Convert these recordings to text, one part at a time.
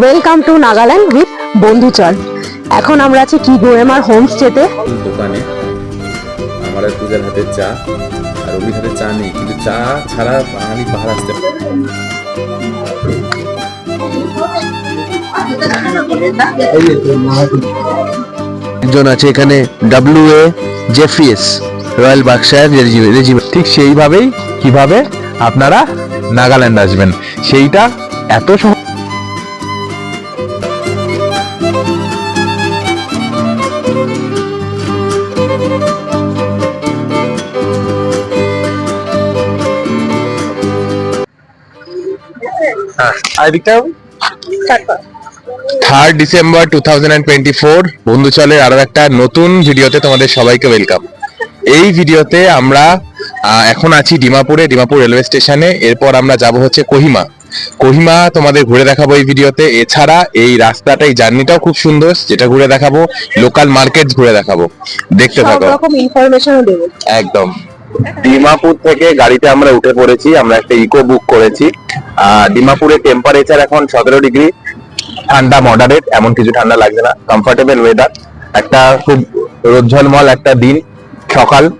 Welcome to Nagaland with Bondhuchol এখন আমরা আছি কি গোয়েমার হোমস্টেতে দোকানে। আমার আর পূজার হাতে চা আর অভির হাতে চা নেই কিন্তু চা ছাড়া বাঙালি পাহাড় আসতে পারে একজন আছে এখানে W A Jefferies Royal Berkshire Regiment ঠিক সেইভাবেই কীভাবে আপনারা নাগাল্যান্ড আসবেন। সেইটা এত সহজ third December two thousand twenty four বন্ধুচলের আরও একটা নতুন ভিডিওতে তোমাদের সবাইকে ওয়েলকাম এই ভিডিওতে আমরা এখন আছি ডিমাপুরে ডিমাপুর রেলওয়ে স্টেশনে এরপর আমরা যাব হচ্ছে কোহিমা। কোহিমা তোমাদের ঘুরে দেখাবো এই ভিডিওতে। এছাড়া এই রাস্তাটা এই জার্নিটাও খুব সুন্দর। যেটা ঘুরে দেখাবো লোকাল মার্কেট ঘুরে দেখাবো। দেখতে থাকো। রকম ইনফরমেশনও দেবো। একদম। ডিমাপুর থেকে গাড়িতে আমরা উঠে পড়েছি। আমরা একটা ইকো বুক করেছি। আহ, ডিমাপুরের টেম্পারেচার এখন সতেরো ডিগ্রি। ঠান্ডা মডারেট এমন কিছু ঠান্ডা লাগছে না। কমফোর্টেবল ওয়েদার একটা খুব রোজ্জ্বলমল একটা দিন সকাল।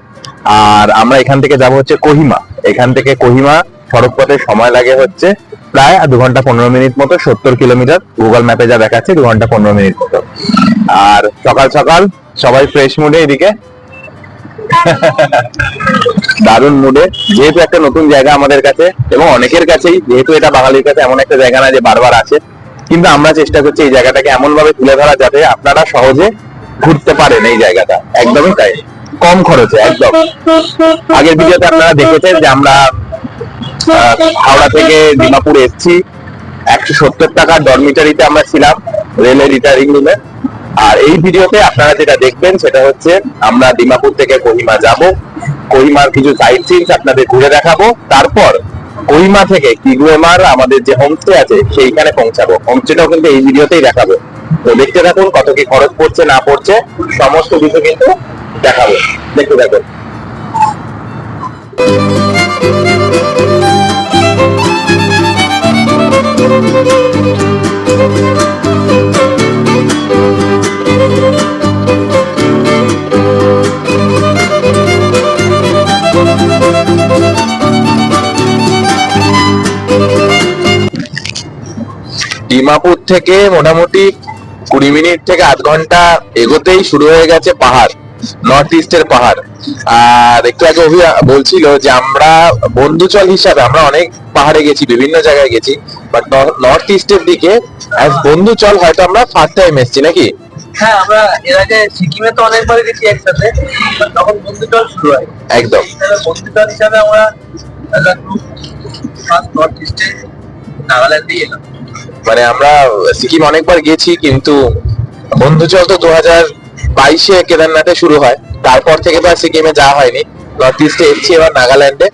আর আমরা এখান থেকে যাব হচ্ছে কোহিমা। এখান থেকে কোহিমা সড়ক পথে সময় লাগে হচ্ছে প্রায় দু ঘণ্টা পনেরো মিনিট মতো সত্তর কিলোমিটার। গুগল ম্যাপে যা দেখাচ্ছে দু ঘণ্টা পনেরো মিনিট মতো। আর সকাল সকাল সবাই ফ্রেশ মুডে এদিকে। দারুণ মুডে যেহেতু একটা নতুন জায়গা আমাদের কাছে এবং অনেকের কাছেই, যেহেতু এটা বাঙালির কাছে এমন একটা জায়গা না যে বারবার আসে কিন্তু আমরা চেষ্টা করছি এই জায়গাটাকে এমন ভাবে তুলে ধরা যাতে আপনারা সহজে ঘুরতে পারেন এই জায়গাটা। একদমই তাই। কম খরচে, একদম। আগের ভিডিওতে আপনারা দেখেছেন যে আমরা হাওড়া থেকে ডিমাপুর এসেছি। একশো সত্তর টাকার ডরমিটারিতে আমরা ছিলাম রেলের রিটারিং রুমে আর এই ভিডিওতে আপনারা যেটা দেখবেন সেটা হচ্ছে আমরা ডিমাপুর থেকে কহিমা যাব। কোহিমার কিছু সাইট সিনস আপনাদের ঘুরে দেখাবো। তারপর কোহিমা থেকে কিগুয়েমার আমাদের যে হোমস্টে আছে, সেইখানে পৌঁছাবো। হোমস্টেটাও কিন্তু এই ভিডিওতেই দেখাবো। তো দেখতে থাকুন কত কি খরচ পড়ছে, না পড়ছে, সমস্ত কিছু কিন্তু দেখাবো। দেখতে থাকুন। ডিমাপুর থেকে মোটামুটি কুড়ি মিনিট থেকে আধ ঘণ্টা এগোতেই শুরু হয়ে গেছে পাহাড় নর্থ ইস্টের পাহাড়। আর একটু আগে অভি বলছিল যে আমরা বন্ধুচল হিসাবে আমরা অনেক পাহাড়ে গেছি বিভিন্ন জায়গায় গেছি বাট নর্থ ইস্টের দিকে অ্যাজ বন্ধুচল হয়তো আমরা ফার্স্ট টাইম এসেছি নাকি? হ্যাঁ আমরা এর আগে সিকিমে তো অনেকবার গেছি একসাথে তখন বন্ধুদল শুরু হয়। একদম। হিসাবে হিসাবে আমরা as a group first north ইস্টে নাগাল্যান্ডেই এলাম। মানে আমরা সিকিম অনেকবার গেছি, কিন্তু বন্ধুচল তো দু হাজার বাইশে কেদারনাথে শুরু হয়। তারপর থেকে তো আর সিকিমে যাওয়া হয়নি। নর্থ ইস্টে এসেছি এবার নাগাল্যান্ডে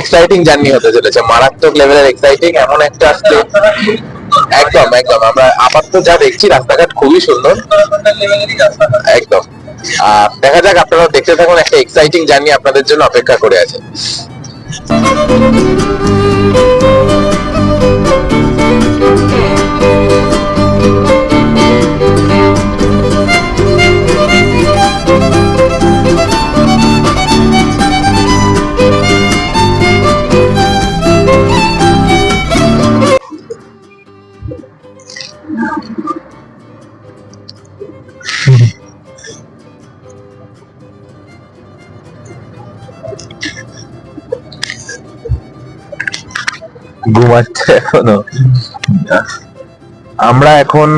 এক্সাইটিং জার্নি হতে চলেছে। মারাত্মক লেভেলের এক্সাইটিং এমন একটা সুন্দর একদম একদম। আমরা আপাতত যা দেখছি, রাস্তাঘাট খুবই সুন্দর। একদম। দেখা যাক, আপনারা দেখতে থাকুন, একটা এক্সাইটিং জার্নি আপনাদের জন্য অপেক্ষা করে আছে। ঘুমাচ্ছে এখনও। আমরা এখন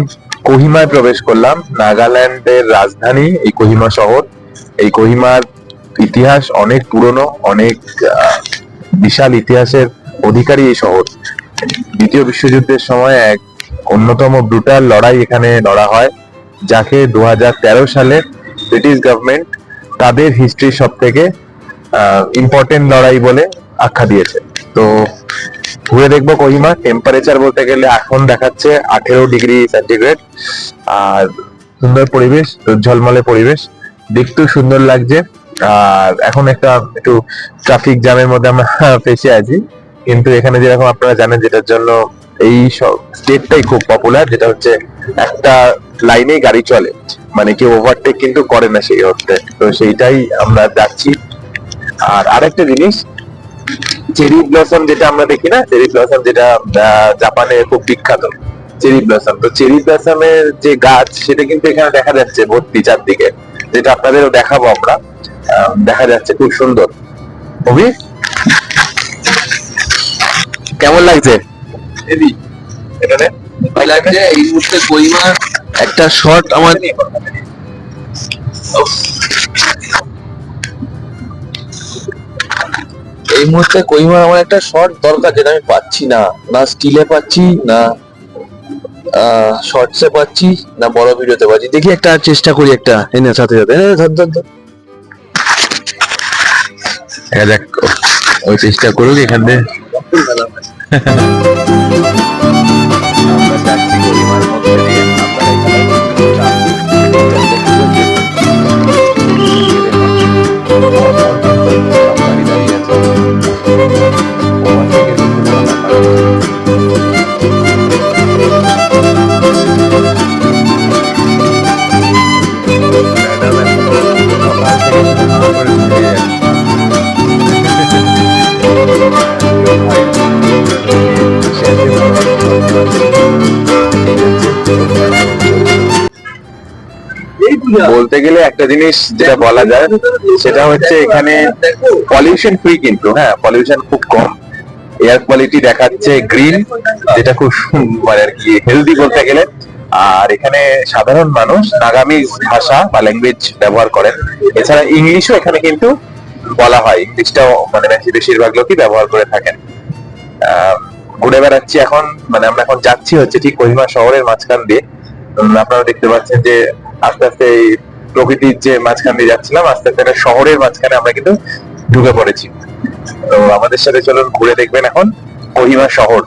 কোহিমায় প্রবেশ করলাম। নাগাল্যান্ডের রাজধানী এই কোহিমা শহর। এই কোহিমার ইতিহাস অনেক পুরনো, অনেক বিশাল ইতিহাসের অধিকারী এই শহর। দ্বিতীয় বিশ্বযুদ্ধের সময় এক অন্যতম ব্রুটাল লড়াই এখানে লড়া হয়, যাকে দু হাজার তেরো সালে ব্রিটিশ গভর্নমেন্ট তাদের হিস্ট্রির সব থেকে ইম্পর্টেন্ট লড়াই বলে আখ্যা দিয়েছে। তো ঘুরে দেখব কহিমা। টেম্পারেচার বলতে গেলে এখন দেখাচ্ছে আঠেরো ডিগ্রি সেন্টিগ্রেড আর সুন্দর পরিবেশ, ঝলমলে পরিবেশ। দেখতেও সুন্দর লাগছে। আর এখন একটা একটু ট্রাফিক জ্যামের মধ্যে আমরা ফেসে আছি। কিন্তু এখানে যেরকম আপনারা জানেন, যেটার জন্য এই সব স্টেটটাই খুব পপুলার যেটা হচ্ছে একটা লাইনেই গাড়ি চলে। মানে কেউ ওভারটেক কিন্তু করে না সেই অর্থে। তো সেইটাই আমরা যাচ্ছি। আর আরেকটা জিনিস চেরি ব্লসম যেটা আমরা দেখি না চেরি ব্লসম যেটা জাপানে খুব বিখ্যাত চেরি ব্লসম। তো চেরি ব্লসমের যে গাছ সেটা কিন্তু এখানে দেখা যাচ্ছে ভর্তি চারদিকে যেটা আপনাদেরও দেখাবো আমরা। দেখা যাচ্ছে খুব সুন্দর। অভি? কেমন লাগছে? এখানে? লাগছে এই মুহূর্তে কইমা একটা শর্ট আমার এই মুহূর্তে কইমার আমার একটা শর্ট দরকার যেটা আমি পাচ্ছি না। না স্টিলে পাচ্ছি, না শর্টসে পাচ্ছি, না বড় ভিডিওতে পাচ্ছি। দেখি একটা চেষ্টা করি একটা, এনে সাথে সাথে। এনে ধর ধর। দেখা ওই চেষ্টা করুক এখানে বলতে গেলে একটা জিনিস যেটা বলা যায় সেটা হচ্ছে এখানে পলিউশন ফ্রি কিন্তু হ্যাঁ পলিউশন খুব কম। এয়ার কোয়ালিটি দেখাচ্ছে গ্রিন যেটা খুব সু- মানে আর কি হেলদি বলতে গেলে। আর এখানে সাধারণ মানুষ নাগামি ভাষা বা ল্যাঙ্গুয়েজ ব্যবহার করেন। এছাড়া ইংলিশও এখানে কিন্তু বলা হয় ইংলিশটাও মানে বেশি- বেশিরভাগ লোকই ব্যবহার করে থাকেন। আহ, ঘুরে বেড়াচ্ছি এখন মানে আমরা এখন যাচ্ছি হচ্ছে ঠিক কোহিমা শহরের মাঝখান দিয়ে। আপনারা দেখতে পাচ্ছেন যে আস্তে আস্তে এই প্রকৃতির যে মাঝখান দিয়ে যাচ্ছিলাম, আস্তে আস্তে একটা শহরের মাঝখানে আমরা কিন্তু ঢুকে পড়েছি। তো আমাদের সাথে চলুন, ঘুরে দেখবেন এখন কহিমা শহর।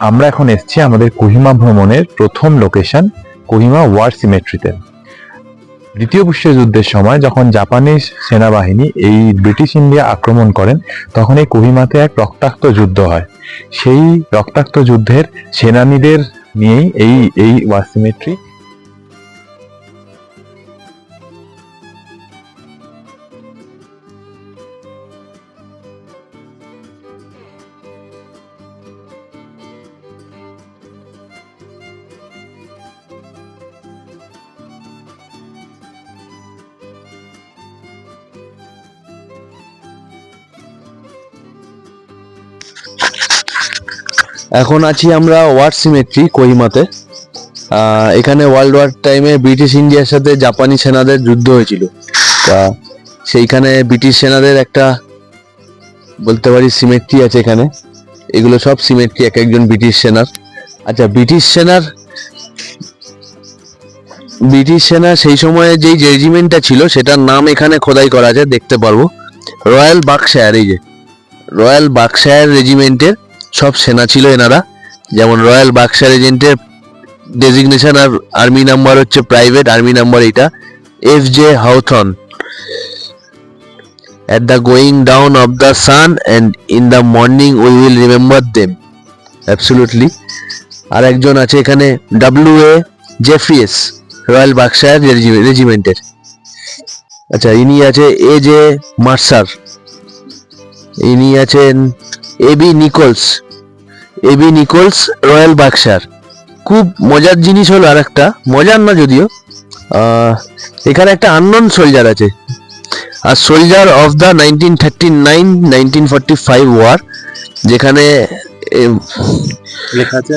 আমরা এখন এসছি আমাদের কোহিমা ভ্রমণের প্রথম লোকেশন কোহিমা ওয়ার সিমেট্রিতে দ্বিতীয় বিশ্বযুদ্ধের সময় যখন জাপানিজ সেনাবাহিনী এই ব্রিটিশ ইন্ডিয়া আক্রমণ করেন, তখন এই কোহিমাতে এক রক্তাক্ত যুদ্ধ হয়। সেই রক্তাক্ত যুদ্ধের সেনানীদের নিয়েই এই এই ওয়ার সিমেট্রি এখন আছি আমরা ওয়ার সিমেট্রি কোহিমাতে। এখানে ওয়ার্ল্ড ওয়ার টাইমে ব্রিটিশ ইন্ডিয়ার সাথে জাপানি সেনাদের যুদ্ধ হয়েছিল। তা সেইখানে ব্রিটিশ সেনাদের একটা বলতে পারি সিমেট্রি আছে এখানে। এগুলো সব সিমেট্রি, এক একজন ব্রিটিশ সেনার। আচ্ছা ব্রিটিশ সেনার ব্রিটিশ সেনা সেই সময়ে যেই রেজিমেন্টটা ছিল, সেটার নাম এখানে খোদাই করা আছে, দেখতে পারব। রয়্যাল বাকশায়ার এই যে। রয়্যাল বাকশায়ার রেজিমেন্টের সব সেনা ছিল এনারা। যেমন রয়্যাল বাক্সার এজেন্টের ডেজিগনেশন আর আর্মি নাম্বার হচ্ছে প্রাইভেট আর্মি নাম্বার এটা F J Hawthorn at the going down of the sun and in the morning we will remember them absolutely আর একজন আছে এখানে ডাব্লিউ এ জেফ্রিয়েস রয়্যাল বাক্সার রেজিমেন্টের আচ্ছা ইনি আছে এ জে মার্সার ইনি আছেন A B Nicholls A B Nicholls Royal Berkshire খুব মজার জিনিস হলো আর একটা মজার না যদিও। এখানে একটা আননোন সোলজার আছে। আর soldier of the nineteen thirty nine nineteen forty five war যেখানে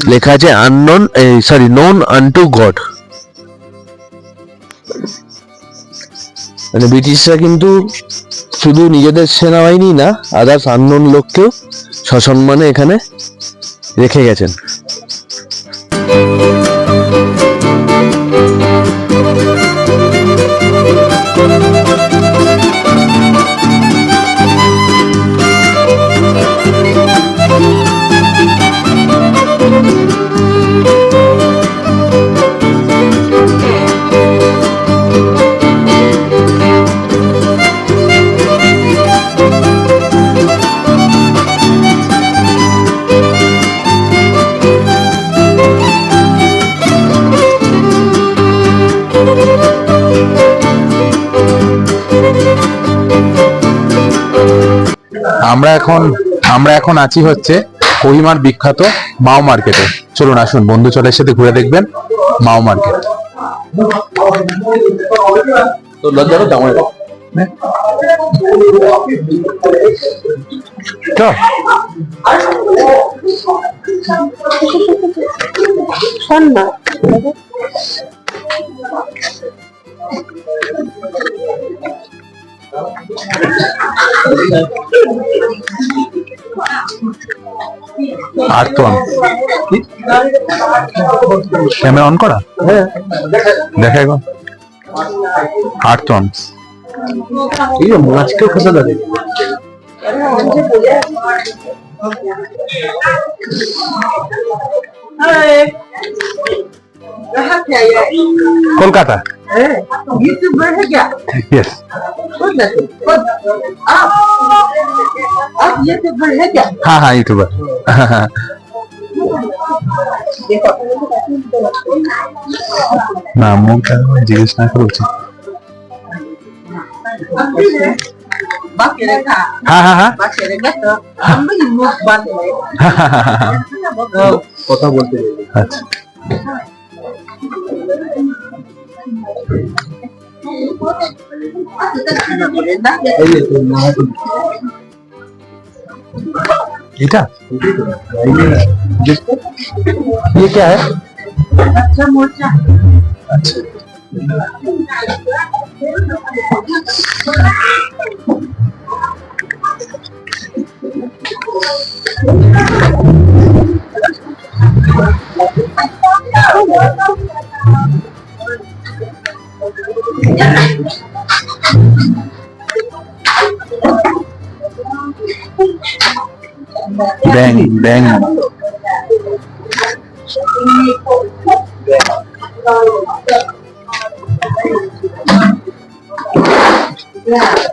লেখা আছে আননন আছে unknown sorry known unto God মানে ব্রিটিশরা কিন্তু শুধু নিজেদের সেনাবাহিনী না আদার্স আননোন লোককেও সসম্মানে এখানে রেখে গেছেন। আমরা এখন আমরা এখন আছি হচ্ছে কোহিমার বিখ্যাত মাও মার্কেটে। চলুন আসুন বন্ধু চলের সাথে ঘুরে দেখবেন মাও মার্কেট। তো আর তো ক্যামেরা অন করা? দেখা এখন। আর তো আছে মাছকেও খোসা লাগে কলকাতা। হ্যাঁ হ্যাঁ ইউটিউবার না মুখ জিজ্ঞেস না করে উচিত। হ্যাঁ, হ্যাঁ, হ্যাঁ। কথা বলতে আচ্ছা। এটা ये क्या है अच्छा मोर्चा अच्छा đen đen Yeah.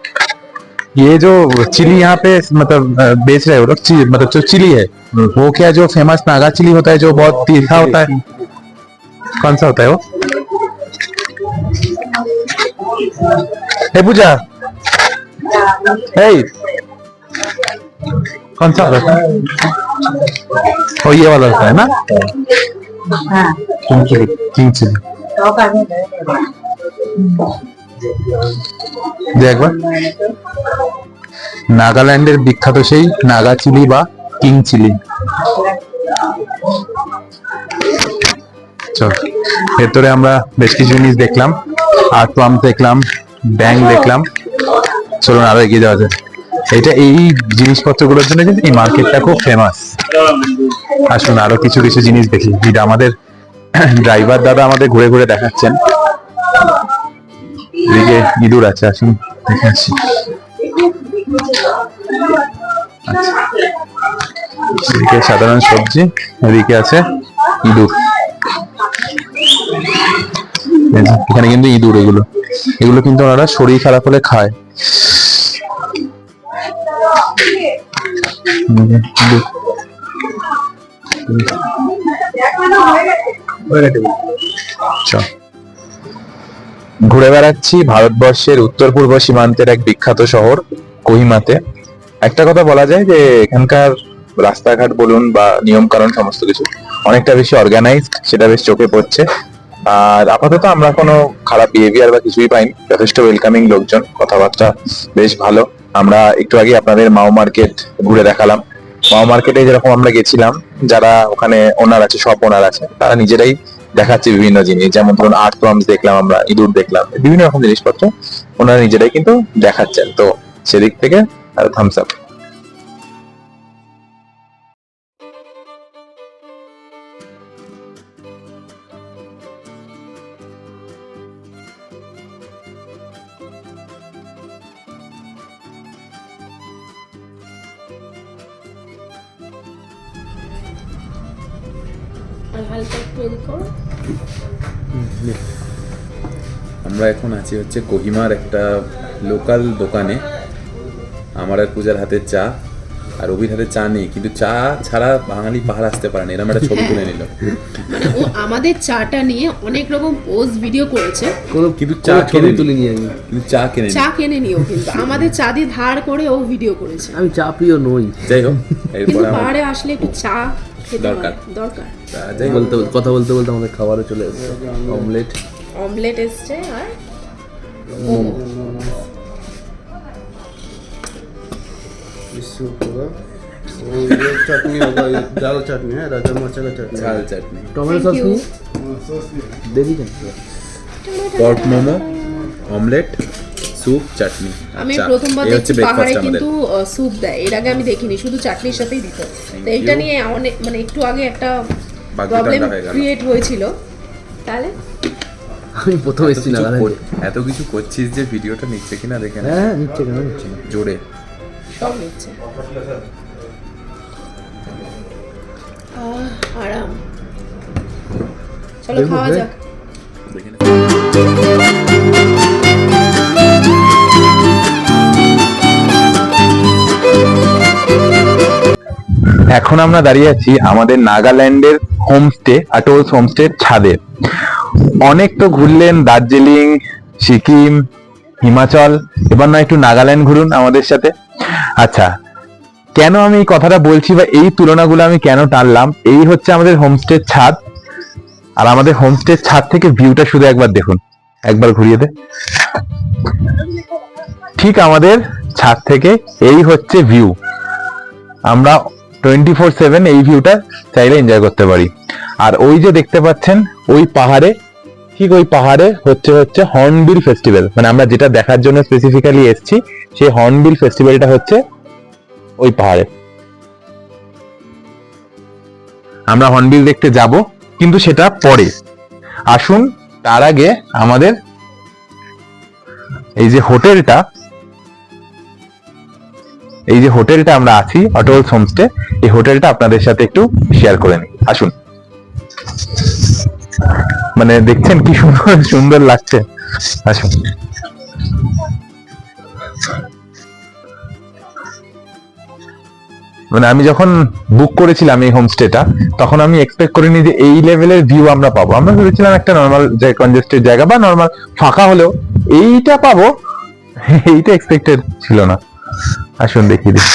ये जो चिली यहाँ पे मतलब बेच रहे हो लोग मतलब जो चिली है वो क्या जो फ़ेमस नागा चिली होता है जो बहुत तीखा होता है? कौन सा होता है वो? हे पूजा। हे कौन सा होता है? ओ ये वाला होता है ना? किंग चिली किंग चिली নাগাল্যান্ডের বিখ্যাত সেই নাগা চিলি বা কিং চিলি। চল, ভেতরে আমরা বেশ কিছু জিনিস দেখলাম আর প্লাম দেখলাম ব্যাং দেখলাম। চলুন আরও এগিয়ে যাওয়া যায় এটা এই জিনিসপত্রগুলোর জন্য কিন্তু এই মার্কেটটা খুব ফেমাস আসুন, আরও কিছু কিছু জিনিস দেখি। যেটা আমাদের ড্রাইভার দাদা আমাদের ঘুরে ঘুরে দেখাচ্ছেন। এদিকে ইঁদুর আছে আসুন দেখে আসি। আচ্ছা। এদিকে সাধারণ সবজি এদিকে আছে ইঁদুর। এখানে কিন্তু ইঁদুর এগুলো। এগুলো কিন্তু ওনারা শরীর খারাপ হলে খায়। এই চল। ঘুরে বেড়াচ্ছি ভারতবর্ষের উত্তর পূর্ব সীমান্তের এক বিখ্যাত শহর, কোহিমাতে। একটা কথা বলা যায় যে এখানকার রাস্তাঘাট বলুন বা নিয়ম কারণ সমস্ত কিছু অনেকটা বেশি অর্গানাইজড সেটা বেশ চোখে পড়ছে। আর আপাতত আমরা কোনো খারাপ বিহেভিয়ার বা কিছুই পাইনি, যথেষ্ট ওয়েলকামিং লোকজন, কথাবার্তা বেশ ভালো। আমরা একটু আগে আপনাদের মাও মার্কেট ঘুরে দেখালাম। মাও মার্কেটে যেরকম আমরা গেছিলাম, যারা ওখানে ওনার আছে সব ওনার আছে, তারা নিজেরাই দেখাচ্ছে বিভিন্ন জিনিস। যেমন ধরুন আর্ট প্রমস দেখলাম, আমরা ইঁদুর দেখলাম, বিভিন্ন রকম জিনিসপত্র ওনারা নিজেরাই কিন্তু দেখাচ্ছেন। তো সেদিক থেকে আর থামস আপ এখন আছি হচ্ছে কোহিমার একটা লোকাল দোকানে। আমার আর পূজার হাতের চা আর অভির হাতে চা নেই কিন্তু চা ছাড়া বাঙালি পাহাড় আসতে পারে না। এরকম একটা ছবি তুলে নিল। মানে ও আমাদের চাটা নিয়ে অনেক রকম পোস্ট ভিডিও করেছে। কিন্তু চা কিনে তুলিনি আমি। কিন্তু চা কিনে চা কিনে নিও কিন্তু। আমাদের চা দিয়ে ধার করে ও ভিডিও করেছে। আমি চা প্রিয় নই। যাই হোক এরপর পাহাড়ে আসলে একটু চা খেতে দরকার। দরকার। যাই বলতে কথা বলতে বলতে আমাদের খাবারও চলে এসেছে। অমলেট অমলেট এসছে আর चटनी होगा ये दाल चटनी है राजा मरचा का चटनी ঝাল chutney tomato Thank you. Sauce নিয়ে দিয়ে দিচ্ছেন pork momo omelette soup chutney আমি চা। প্রথমবার এই হচ্ছে দেখছি পাহাড়ে ব্রেকফাস্ট আমাদের কিন্তু স্যুপ দেয় এর আগে আমি দেখিনি শুধু চাটনির সাথেই দিত তো এইটা you. নিয়ে অনেক মানে একটু আগে একটা বাগদা প্রবলেম হয়ে গেল। ক্রিয়েট হয়েছিল তাহলে আমি প্রথম এত এসেছি কর- এত কিছু করছিস যে ভিডিওটা নিচ্ছে কিনা দেখে না। হ্যাঁ নিচ্ছে কেন? নিচ্ছে না। জোরে। সব নিচ্ছে। আরাম। চলো খাওয়া যাক। এখন আমরা দাঁড়িয়ে আছি আমাদের নাগাল্যান্ডের হোমস্টে আটোলস হোমস্টে ছাদে। অনেক তো ঘুরলেন, দার্জিলিং, সিকিম, হিমাচল, এবার না একটু নাগাল্যান্ড ঘুরুন আমাদের সাথে। আচ্ছা কেন আমি এই কথাটা বলছি বা এই তুলনাগুলো আমি কেন টানলাম? এই হচ্ছে আমাদের হোমস্টের ছাদ। আর আমাদের হোমস্টের ছাদ থেকে ভিউটা শুধু একবার দেখুন। একবার ঘুরিয়ে দে। ঠিক আমাদের ছাদ থেকে এই হচ্ছে ভিউ। আমরা টোয়েন্টি ফোর সেভেন এই ভিউটা চাইলে এনজয় করতে পারি। আর ওই যে দেখতে পাচ্ছেন ওই পাহাড়ে, ঠিক ওই পাহাড়ে হচ্ছে হচ্ছে হর্নবিল ফেস্টিভ্যাল। মানে আমরা যেটা দেখার জন্য স্পেসিফিক্যালি এসেছি, সেই হর্নবিল ফেস্টিভ্যালটা হচ্ছে ওই পাহাড়ে। আমরা হর্নবিল দেখতে যাব, কিন্তু সেটা পরে। আসুন, তার আগে আমাদের এই যে হোটেলটা, এই যে হোটেলটা আমরা আছি অটোলস হোমস্টে, এই হোটেলটা আপনাদের সাথে একটু শেয়ার করে নিই। আসুন। মানে দেখছেন কি সুন্দর সুন্দর লাগছে। আসুন। মানে আমি যখন বুক করেছিলাম এই হোমস্টেটা তখন আমি এক্সপেক্ট করিনি যে এই লেভেলের ভিউ আমরা পাবো। আমরা ভেবেছিলাম একটা নর্মাল কনজেস্টেড জায়গা বা নর্মাল ফাঁকা হলেও এইটা পাবো, এইটা এক্সপেক্টেড ছিল না। আসুন দেখিয়ে দিই।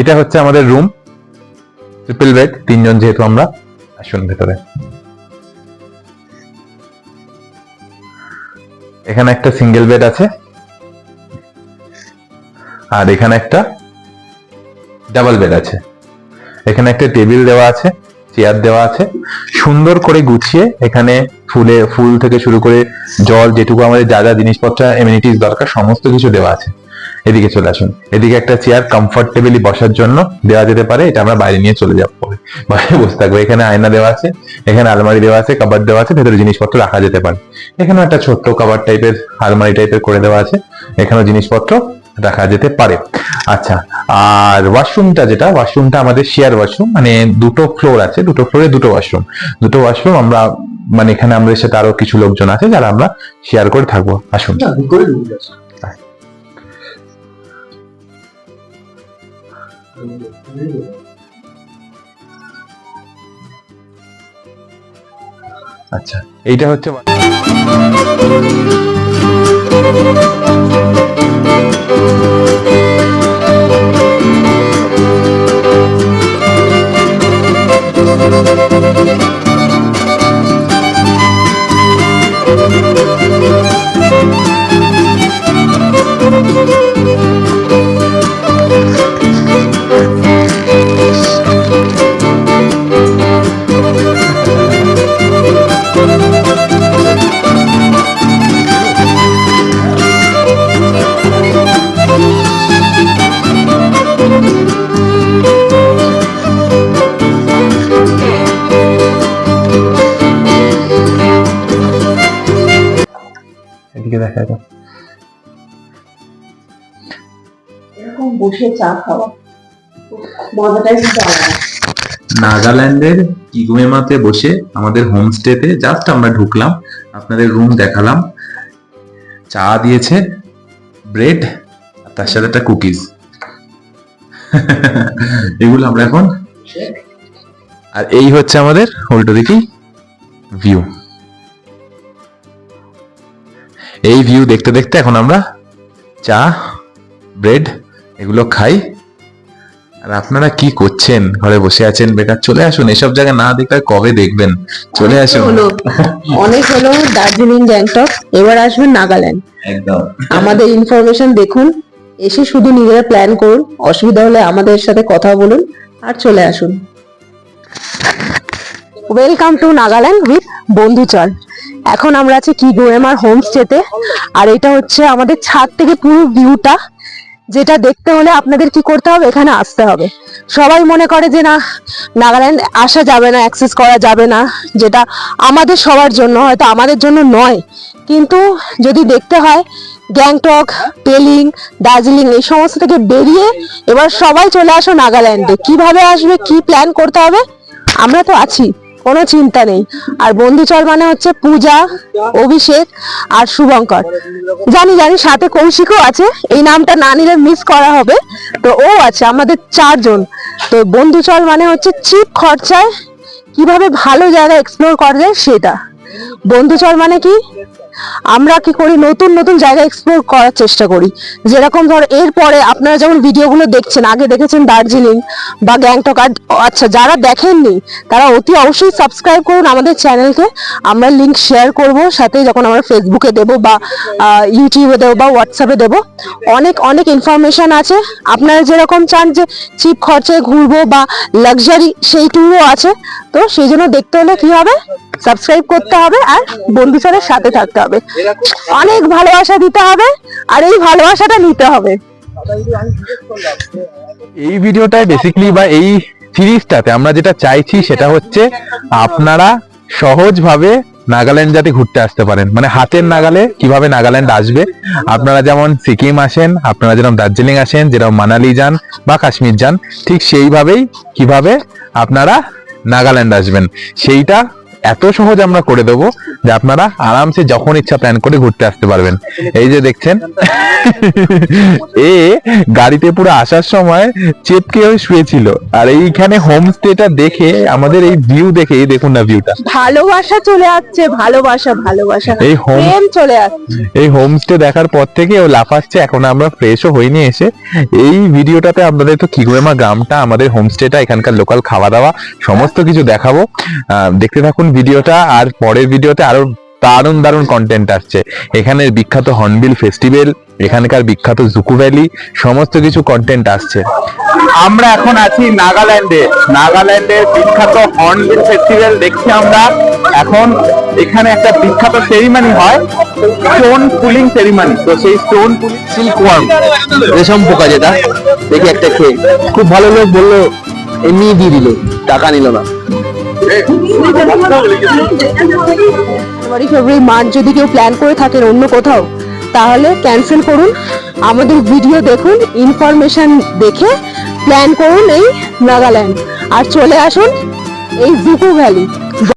এটা হচ্ছে আমাদের রুম ট্রিপল বেড তিনজন যেহেতু আমরা, আসুন ভেতরে। এখানে একটা সিঙ্গেল বেড আছে, আর এখানে একটা ডাবল বেড আছে। এখানে একটা টেবিল দেওয়া আছে চেয়ার দেওয়া আছে। সুন্দর করে গুছিয়ে এখানে ফুলে, ফুল থেকে শুরু করে জল, যেটুকু আমাদের যা যা জিনিসপত্র এমিনিটিস দরকার, সমস্ত কিছু দেওয়া আছে। এদিকে চলে আসুন। এদিকে একটা চেয়ার কমফোর্টেবলি বসার জন্য দেওয়া যেতে পারে। এটা আমরা বাইরে নিয়ে চলে যাব বাইরে বসে থাকব। এখানে আয়না দেওয়া আছে, এখানে আলমারি দেওয়া আছে কাবার দেওয়া আছে, ভেতরে জিনিসপত্র রাখা যেতে পারে। এখানে একটা ছোট্ট কাবার টাইপের আলমারি টাইপের করে দেওয়া আছে। এখানেও জিনিসপত্র রাখা যেতে পারে। আচ্ছা আর ওয়াশরুমটা যেটা ওয়াশরুমটা আমাদের শেয়ার ওয়াশরুম মানে দুটো ফ্লোর আছে দুটো ফ্লোরে দুটো ওয়াশরুম দুটো ওয়াশরুম আমরা মানে এখানে আমাদের সাথে আরও কিছু লোকজন আছে যারা আমরা শেয়ার করে থাকব। আসুন। আচ্ছা এইটা হচ্ছে এদিকে চা খাওয়া মজাটাই কিন্তু আলাদা। নাগাল্যান্ডের কিগুয়েমাতে বসে আমাদের হোমস্টেতে জাস্ট আমরা ঢুকলাম, আপনাদের রুম দেখালাম। চা দিয়েছে ব্রেড আর তার সাথে একটা কুকিজ এগুলো আমরা এখন আর এই হচ্ছে আমাদের উল্টো দিকেই ভিউ এই ভিউ দেখতে দেখতে এখন আমরা চা ব্রেড এগুলো খাই। আর আপনারা কি করছেন? ঘরে বসে আছেন বেকার চলে আসুন। এসব জায়গা না দেখলে কবে দেখবেন? চলে আসুন। অনেক হলো দার্জিলিং গ্যাংটক এবার আসবেন নাগাল্যান্ড। একদম। আমাদের ইনফরমেশন দেখুন এসে শুধু নিজেরা প্ল্যান করুন অসুবিধা হলে আমাদের সাথে কথা বলুন আর চলে আসুন। Welcome to Nagaland with Bondhuchol. এখন আমরা আছি কি গোয়েমার হোমস্টেতে আর এটা হচ্ছে আমাদের ছাদ থেকে পুরো ভিউটা যেটা দেখতে হলে আপনাদের কি করতে হবে? এখানে আসতে হবে। সবাই মনে করে যে না, নাগাল্যান্ড আসা যাবে না, অ্যাক্সেস করা যাবে না, যেটা আমাদের সবার জন্য, হয়তো আমাদের জন্য নয়। কিন্তু যদি দেখতে হয়, গ্যাংটক, পেলিং, দার্জিলিং, এই সমস্ত থেকে বেরিয়ে এবার সবাই চলে আসো নাগাল্যান্ডে। কীভাবে আসবে, কি প্ল্যান করতে হবে? আমরা তো আছি। কোনো চিন্তা নেই। আর বন্ধু চল মানে হচ্ছে পূজা, অভিষেক আর শুভঙ্কর। জানি জানি সাথে কৌশিকও আছে, এই নামটা না নিলে মিস করা হবে। তো ও আছে, আমাদের চারজন। তো বন্ধু চল মানে হচ্ছে চিপ খরচায় কীভাবে ভালো জায়গা এক্সপ্লোর করা যায় সেটা। বন্ধু চল মানে কি? আমরা কি করি? নতুন নতুন জায়গা এক্সপ্লোর করার চেষ্টা করি। যেরকম ধর, এরপরে আপনারা যেমন ভিডিওগুলো দেখছেন, আগে দেখেছেন দার্জিলিং বা গ্যাংটক, আর আচ্ছা যারা দেখেননি, তারা অতি অবশ্যই সাবস্ক্রাইব করুন আমাদের চ্যানেলকে আমরা লিংক শেয়ার করব, সাথে যখন আমরা ফেসবুকে দেব বা ইউটিউবে দেবো বা হোয়াটসঅ্যাপে দেবো। অনেক অনেক ইনফরমেশন আছে। আপনারা যেরকম চান যে চিপ খরচায় ঘুরবো বা লাক্সারি সেই ট্যুরও আছে। তো সেই জন্য দেখতে হলে কি হবে? সাবস্ক্রাইব করতে হবে আর বন্ধুচরের সাথে থাকতে হবে। অনেক ভালোবাসা দিতে হবে আর এই ভালোবাসাটা নিতে হবে। এই ভিডিওটায় বেসিক্যালি বা এই সিরিজটাতে আমরা যেটা চাইছি সেটা হচ্ছে আপনারা সহজভাবে নাগাল্যান্ড যাতে ঘুরতে আসতে পারেন। মানে হাতের নাগালে কীভাবে নাগাল্যান্ড আসবে। আপনারা যেমন সিকিম আসেন, আপনারা যেরকম দার্জিলিং আসেন, যেরকম মানালি যান বা কাশ্মীর যান, ঠিক সেইভাবেই কীভাবে আপনারা নাগাল্যান্ড আসবেন। সেইটা এত সহজ আমরা করে দেবো যে আপনারা আরামসে যখন ইচ্ছা প্ল্যান করে ঘুরতে আসতে পারবেন। এই যে দেখছেন? এ গাড়িতে পুরো আসার সময় চেপকে হয়ে শুয়েছিল। আর এইখানে হোমস্টেটা দেখে আমাদের এই ভিউ দেখে এই দেখুন না ভিউটা ভালোবাসা চলে আসছে ভালোবাসা ভালোবাসা। এই হোম চলে আসছে। এই হোমস্টে দেখার পর থেকে ও লাফাচ্ছে এখন আমরা ফ্রেশও হইনি এসে। এই ভিডিওটাতে আপনাদের তো কিগুয়েমা গ্রামটা আমাদের হোমস্টেটা এখানকার লোকাল খাওয়া দাওয়া সমস্ত কিছু দেখাবো। আহ, দেখতে থাকুন ভিডিওটা আর পরের ভিডিওতে আরও দারুণ দারুণ কন্টেন্ট আসছে। এখানের বিখ্যাত হর্নবিল ফেস্টিভ্যাল এখানকার বিখ্যাত জুকু ভ্যালি সমস্ত কিছু কন্টেন্ট আসছে। আমরা এখন আছি নাগাল্যান্ডে। নাগাল্যান্ডের বিখ্যাত হর্নবিল ফেস্টিভ্যাল দেখছি আমরা। এখন এখানে একটা বিখ্যাত সেরিমানি হয় স্টোন পুলিং সেরিমানি তো সেই স্টোন পুলিং সিল্ক ওয়ার্ম রেশম পোকা যেটা দেখি একটা খেয়ে। খুব ভালো লোক বলল এমনি দিয়ে দিল টাকা নিল না। ফেব্রুয়ারি মার্চ যদি কেউ প্ল্যান করে থাকেন অন্য কোথাও তাহলে ক্যান্সেল করুন। আমাদের ভিডিও দেখুন ইনফরমেশান দেখে প্ল্যান করুন এই নাগাল্যান্ড। আর চলে আসুন এই জুকু ভ্যালি